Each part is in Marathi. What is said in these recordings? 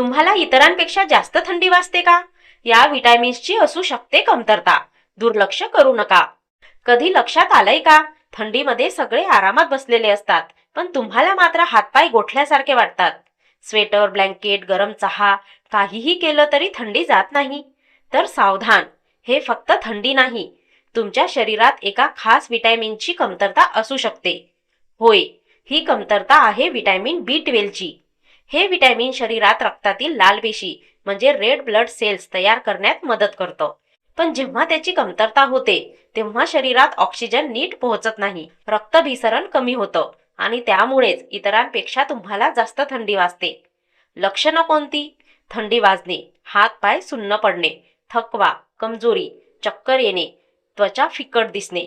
तुम्हाला इतरांपेक्षा जास्त थंडी वाजते का? या विटॅमिन्सची असू शकते कमतरता. दुर्लक्ष करू नका. कधी लक्षात आलंय का? थंडीमध्ये सगळे आरामात बसलेले असतात पण तुम्हाला मात्र हातपाय गोठल्यासारखे वाटतात. स्वेटर ब्लँकेट गरम चहा काहीही केलं तरी थंडी जात नाही. तर सावधान. हे फक्त थंडी नाही. तुमच्या शरीरात एका खास विटॅमिनची कमतरता असू शकते. होय ही कमतरता आहे विटॅमिन बी ट्वेल्वची. हे विटॅमिन शरीरात रक्तातील लाल पेशी म्हणजे रेड ब्लड सेल्स तयार करण्यात मदत करतं. पण जेव्हा त्याची कमतरता होते तेव्हा शरीरात ऑक्सिजन नीट पोहोचत नाही रक्तभिसरण कमी होतं आणि त्यामुळेच इतरांपेक्षा तुम्हाला जास्त थंडी वाजते. लक्षणं कोणती? थंडी वाजणे हात पाय सुन्न पडणे थकवा कमजोरी चक्कर येणे त्वचा फिकट दिसणे.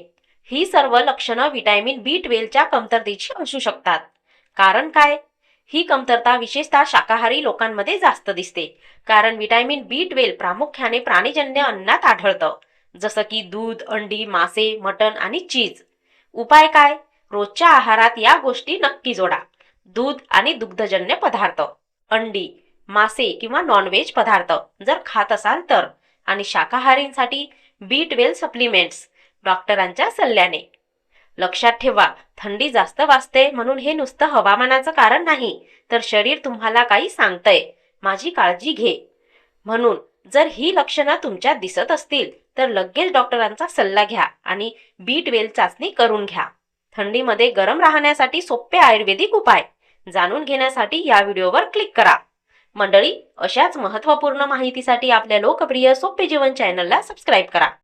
ही सर्व लक्षणं व्हिटॅमिन बी ट्वेल्वच्या कमतरतेची असू शकतात. कारण काय? ही कमतरता विशेषतः शाकाहारी लोकांमध्ये जास्त दिसते. कारण व्हिटॅमिन बी ट्वेल्व प्रामुख्याने प्राणीजन्य अन्नात आढळतं. जसं की दूध अंडी मासे मटण आणि चीज. उपाय काय? रोजच्या आहारात या गोष्टी नक्की जोडा. दूध आणि दुग्धजन्य पदार्थ. अंडी मासे किंवा नॉनव्हेज पदार्थ जर खात असाल तर. आणि शाकाहारींसाठी बी ट्वेल्व सप्लिमेंट्स डॉक्टरांच्या सल्ल्याने. लक्षात ठेवा थंडी जास्त वाजते म्हणून हे नुसतं हवामानाचं कारण नाही तर शरीर तुम्हाला काही सांगतंय. माझी काळजी घे. म्हणून जर ही लक्षणं तुमच्यात दिसत असतील तर लगेच डॉक्टरांचा सल्ला घ्या आणि बी ट्वेल्व चाचणी करून घ्या. थंडीमध्ये गरम राहण्यासाठी सोपे आयुर्वेदिक उपाय. जाणून घेण्यासाठी या व्हिडिओवर क्लिक करा. मंडळी अशाच महत्त्वपूर्ण माहितीसाठी आपल्या लोकप्रिय सोपे जीवन चॅनलला सबस्क्राईब करा.